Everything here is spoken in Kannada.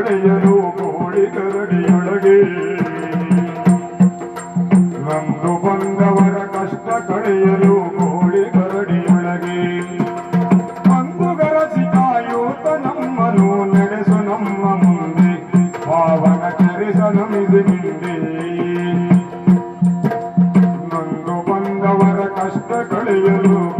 ಒಡೆಯನು ಕೋಳಿ ಕರಡಿಯೊಳಗೆ. ನಂದು ಬಂದವರ ಕಷ್ಟ ಕಳೆಯಲು ಕೋಳಿ ಕರಡಿಯೊಳಗೆ. ಅಂದು ಗರಸಿ ನಮ್ಮನು ನಡೆಸು ನಮ್ಮ ಮುಂದೆ, ಪಾವನ ಕರೆಸ ನಮಿದು ನಿಂದೆ. ನಂದು ಬಂದವರ ಕಷ್ಟ ಕಳೆಯಲು